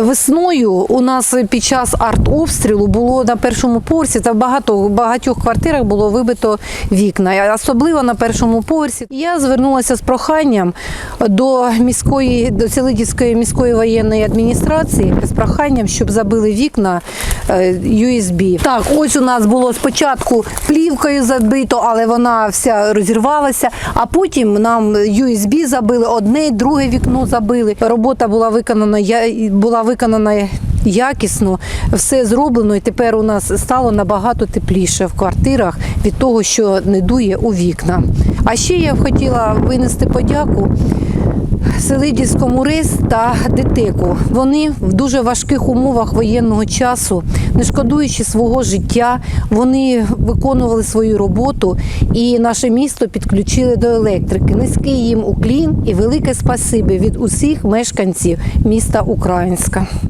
Весною у нас під час артобстрілу було на першому поверсі, та в багато багатьох квартирах було вибито вікна, особливо на першому поверсі. Я звернулася з проханням до міської до Селидівської міської воєнної адміністрації з проханням, щоб забили вікна USB. Так, ось у нас було спочатку плівкою забито, але вона вся розірвалася. А потім нам USB забили, одне, друге вікно забили. Робота була виконана я була виконана якісно, все зроблено, і тепер у нас стало набагато тепліше в квартирах від того, що не дує у вікна. А ще я б хотіла винести подяку. Селидівському РИС та ДТЕКу. Вони в дуже важких умовах воєнного часу, не шкодуючи свого життя, вони виконували свою роботу і наше місто підключили до електрики. Низький їм уклін і велике спасибі від усіх мешканців міста Українська.